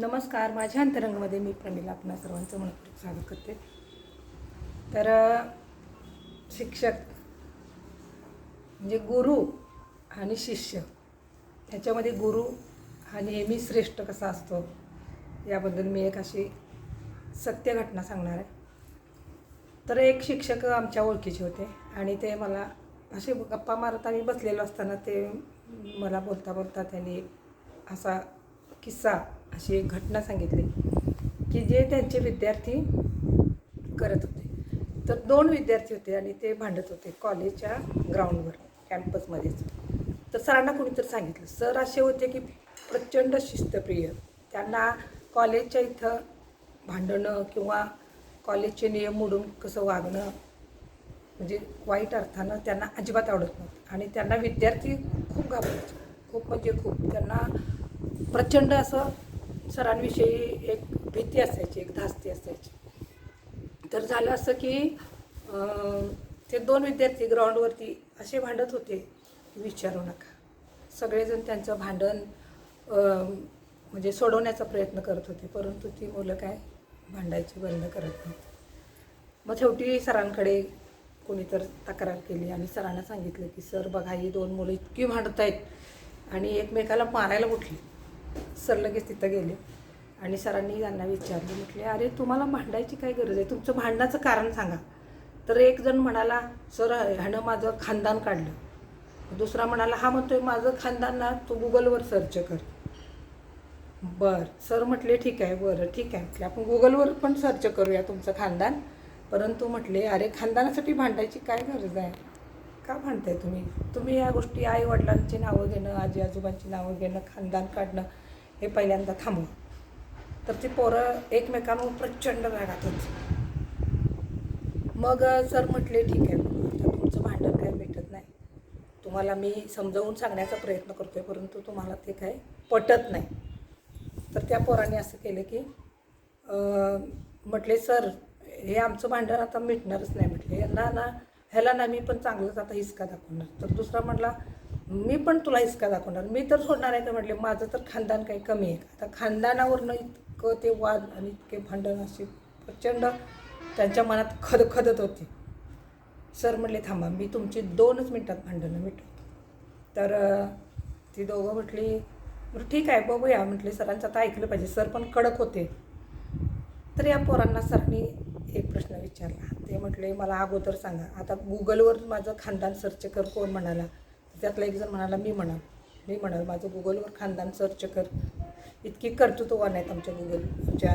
नमस्कार माझ्या अंतरंगामध्ये मी प्रमिला आपणा सर्वांचं मनपूर्वक स्वागत करते. तर शिक्षक म्हणजे गुरु आणि शिष्य ह्याच्यामध्ये गुरु हा नेहमी श्रेष्ठ कसा असतो याबद्दल मी एक अशी सत्य घटना सांगणार आहे. तर एक शिक्षक आमच्या ओळखीचे होते आणि ते मला असे गप्पा मारत आम्ही बसलेलो असताना ते मला बोलता बोलता त्यांनी असा किस्सा अशी एक घटना सांगितली की जे त्यांचे विद्यार्थी करत होते. तर दोन विद्यार्थी होते आणि ते भांडत होते कॉलेजच्या ग्राउंडवर कॅम्पसमध्येच. तर सरांना कोणीतरी सांगितलं. सर असे होते की प्रचंड शिस्तप्रिय. त्यांना कॉलेजच्या इथं भांडणं किंवा कॉलेजचे नियम मोडून कसं वागणं म्हणजे वाईट अर्थानं त्यांना अजिबात आवडत नव्हतं. आणि त्यांना विद्यार्थी खूप घाबरायचे. खूप म्हणजे खूप. त्यांना प्रचंड असं सरांविषयी एक भीती असायची एक धास्ती असायची. तर झालं असं की ते दोन विद्यार्थी ग्राउंडवरती असे भांडत होते की विचारू नका. सगळेजण त्यांचं भांडण म्हणजे सोडवण्याचा प्रयत्न करत होते परंतु ती मुलं काय भांडायची बंद करत नव्हती. मग शेवटी सरांकडे कोणी तर तक्रार केली आणि सरांना सांगितलं की सर बघा ही दोन मुलं इतकी भांडत आहेत आणि एकमेकाला मारायला उठली सर लगेच तिथं गेले. आणि सरांनी त्यांना विचारले म्हटले अरे तुम्हाला भांडायची काय गरज आहे? तुमचं भांडण्याचं कारण सांगा. तर एक जण म्हणाला सर ह्यानं माझं खानदान काढलं. दुसरा म्हणाला हा म्हणतोय माझं खानदान ना तू गुगलवर सर्च कर. बरं सर म्हटले ठीक आहे बरं ठीक आहे. म्हटले आपण गुगलवर पण सर्च करूया तुमचं खानदान. परंतु म्हटले अरे खानदानासाठी भांडायची काय गरज आहे? का म्हणताय तुम्ही? तुम्ही या गोष्टी आई वडिलांची नावं घेणं आजी आजोबांची नावं घेणं खानदान काढणं हे पहिल्यांदा थांबवा. तर ती पोरं एकमेकांवर प्रचंड रागात होती मग सर म्हटले ठीक आहे आता तुमचं भांडण काय भेटत नाही. तुम्हाला मी समजावून सांगण्याचा प्रयत्न करतोय परंतु तुम्हाला ते काय पटत नाही. तर त्या पोराने असं केलं की म्हटले सर हे आमचं भांडण आता मिटणारच नाही म्हटले. यांना ना ह्याला ना मी पण चांगलंच आता हिसका दाखवणार. तर दुसरा म्हटला मी पण तुला हिसका दाखवणार. मी तर सोडणार आहे का म्हटले माझं तर खानदान काही कमी आहे. का आता खानदानावरनं इतकं ते वाद आणि इतके भांडण असे प्रचंड त्यांच्या मनात खदखदत होती. सर म्हटले थांबा मी तुमची दोनच मिनटात भांडणं मिटवतो. तर ती दोघं म्हटली बरं ठीक आहे बघूया. म्हटले सरांचं आता ऐकलं पाहिजे. सर पण कडक होते. तर या पोरांना सरांनी एक प्रश्न विचारला. ते म्हटले मला अगोदर सांगा. आता गुगलवर माझं खानदान सर्च कर कोण म्हणाला. त्यातला एक जण म्हणाला मी म्हणाल. मी म्हणाल. माझं गुगलवर खानदान सर्च कर. इतकी कर्तृत्ववान आहेत आमच्या गुगल आमच्या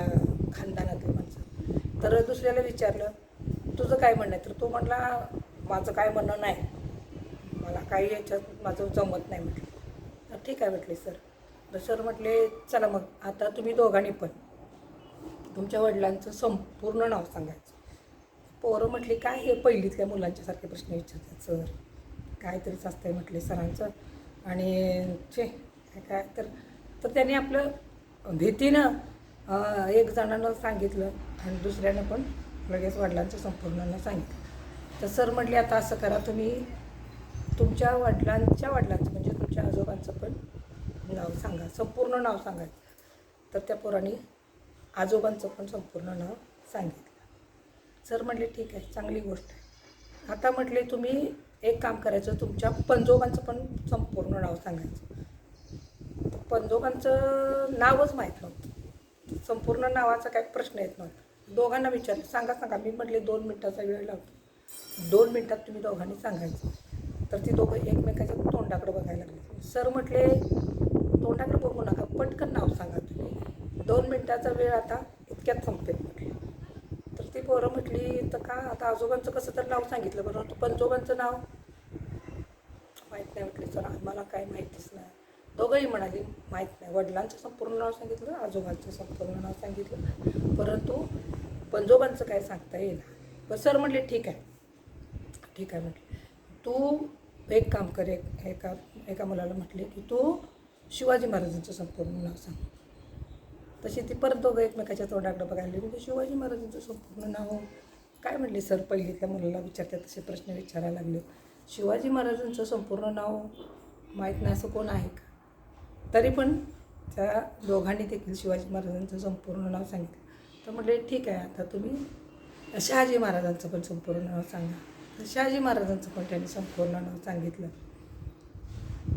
खानदानातली माणसं. तर दुसऱ्याला विचारलं तुझं काय म्हणणं आहे? तर तो म्हणला माझं काय म्हणणं नाही. मला काही याच्यात माझं जमत नाही. म्हटलं. तर ठीक आहे म्हटले सर. तर सर म्हटले चला मग. आता तुम्ही दोघांनी पण तुमच्या वडिलांचं संपूर्ण नाव सांगायचं. पोरं म्हटली काय हे पहिलीतल्या मुलांच्यासारखे प्रश्न विचारतात सर? काहीतरीच असतंय म्हटले सरांचं. आणि छे काय काय तर तर त्यांनी आपलं भीतीनं एक जणानं सांगितलं आणि दुसऱ्यानं पण लगेच वडिलांचं संपूर्ण सांगितलं. तर सर म्हटले आता असं करा तुम्ही तुमच्या वडिलांच्या वडिलांचं म्हणजे तुमच्या आजोबांचं पण नाव सांगा संपूर्ण नाव सांगायचं. तर त्या पोराने आजोबांचं पण संपूर्ण नाव सांगितलं. सर म्हटले ठीक आहे चांगली गोष्ट आहे. आता म्हटले तुम्ही एक काम करायचं तुमच्या पंजोबांचं पण संपूर्ण नाव सांगायचं. पंजोबांचं नावच माहीत नव्हतं. संपूर्ण नावाचा काही प्रश्न येत नव्हता. दोघांना विचारलं सांगा सांगा. मी म्हटले दोन मिनटाचा वेळ लागतो दोन मिनटात तुम्ही दोघांनी सांगायचं. तर ती दोघं एकमेकाच्या तोंडाकडे बघायला लागले. सर म्हटले तोंडाकडे बघू नका पटकन नाव सांगा तुम्ही. दोन मिनटाचा वेळ आता इतक्यात संपेल म्हटलं तर ती पोरं म्हटली तर का आता आजोबांचं कसं तर नाव सांगितलं बरं? तू पंजोबांचं नाव? माहीत नाही म्हटले. सर आम्हाला काय माहितीच नाही. दोघंही म्हणाली माहीत नाही. वडिलांचं संपूर्ण नाव सांगितलं आजोबांचं संपूर्ण नाव सांगितलं. परंतु पंजोबांचं काय सांगता येईल पण सर म्हटले ठीक आहे. ठीक आहे म्हटले. तू एक काम कर एक एका एका मुलाला म्हटले की तू शिवाजी महाराजांचं संपूर्ण नाव सांग. तशी ती परत दोघं एकमेकाच्या तोंडाकडं बघायला लागली. म्हणजे शिवाजी महाराजांचं संपूर्ण नाव काय म्हटले सर पहिलीतल्या मुलाला विचारतात तसे प्रश्न विचारायला लागले. शिवाजी महाराजांचं संपूर्ण नाव माहीत नाही असं कोण आहे का? तरी पण त्या दोघांनी देखील शिवाजी महाराजांचं संपूर्ण नाव सांगितलं. तर म्हटले ठीक आहे आता तुम्ही शहाजी महाराजांचं पण संपूर्ण नाव सांगा. तर शहाजी महाराजांचं पण त्यांनी संपूर्ण नाव सांगितलं.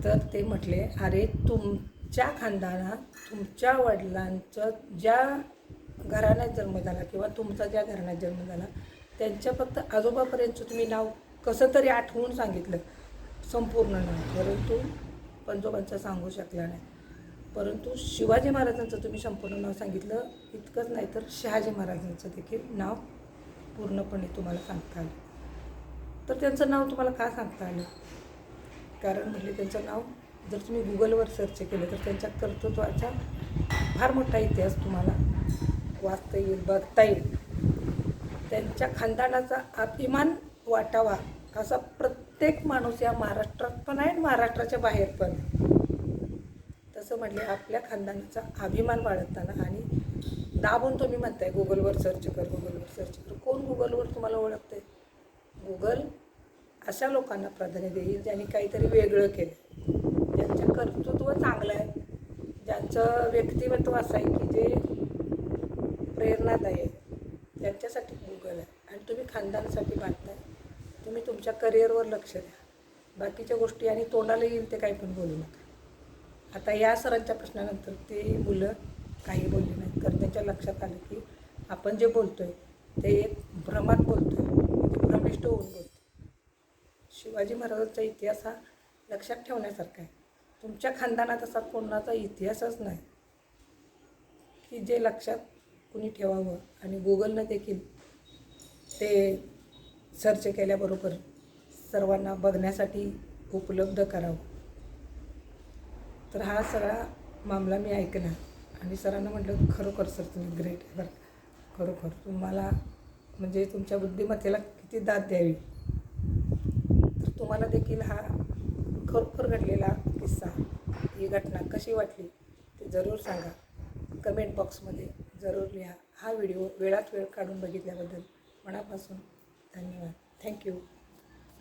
तर ते म्हटले अरे तुम ज्या खानदानात तुमच्या वडिलांचं ज्या घराण्यात जन्म झाला किंवा तुमचा ज्या घराण्यात जन्म झाला त्यांच्या फक्त आजोबापर्यंतचं तुम्ही नाव कसं तरी आठवून सांगितलं? संपूर्ण नाव. परंतु पंजोबांचं सांगू शकला नाही. परंतु शिवाजी महाराजांचं तुम्ही संपूर्ण नाव सांगितलं इतकंच नाही तर शहाजी महाराजांचं देखील नाव पूर्णपणे तुम्हाला सांगता आलं. तर त्यांचं नाव तुम्हाला का सांगता आलं? कारण म्हणजे त्यांचं नाव जर तुम्ही गुगलवर सर्च केलं तर त्यांच्या कर्तृत्वाचा फार मोठा इतिहास तुम्हाला वाचता येईल बघता येईल. त्यांच्या खानदानाचा अभिमान वाटावा असा प्रत्येक माणूस या महाराष्ट्रात पण आहे आणि महाराष्ट्राच्या बाहेर पण आहे. तसं म्हटले आपल्या खानदानाचा अभिमान वाढवताना आणि दाबून तुम्ही म्हणताय गुगलवर सर्च कर गुगलवर सर्च कर. कोण गुगलवर तुम्हाला ओळखते गुगल अशा लोकांना प्राधान्य देईल ज्यांनी काहीतरी वेगळं केलं ज्यांचं कर्तृत्व चांगलं आहे ज्यांचं व्यक्तिमत्व असं आहे की जे प्रेरणादायी आहे त्यांच्यासाठी गुगल आहे. आणि तुम्ही खानदानासाठी बांधताय तुम्ही तुमच्या करिअरवर लक्ष द्या. बाकीच्या गोष्टी आणि तोंडाला येईल ते काही पण बोलू नका. आता या सरांच्या प्रश्नानंतर ते मुलं काही बोलले नाहीत कारण त्यांच्या लक्षात आलं की आपण जे बोलतो आहे ते एक भ्रमात बोलतो आहे भ्रमिष्ट होऊन बोलतो शिवाजी महाराजांचा इतिहास हा लक्षात ठेवण्यासारखा आहे. तुमच्या खानदानात असा कोणाचा इतिहासच नाही. की जे लक्षात कुणी ठेवावं आणि गुगलनं देखील ते सर्च केल्याबरोबर सर्वांना बघण्यासाठी उपलब्ध करावं. तर हा सगळा मामला मी ऐकला आणि सरांना म्हटलं खरोखर सर तुम्ही ग्रेट आहे बरं खरोखर तुम्हाला म्हणजे तुमच्या बुद्धिमत्तेला किती दाद द्यावी? तर तुम्हाला देखील हा खरोखर घडलेला ही घटना कशी वाटली ते जरूर सांगा. कमेंट बॉक्समध्ये जरूर लिहा. हा व्हिडिओ वेळात वेळ काढून बघितल्याबद्दल मनापासून धन्यवाद. थँक्यू.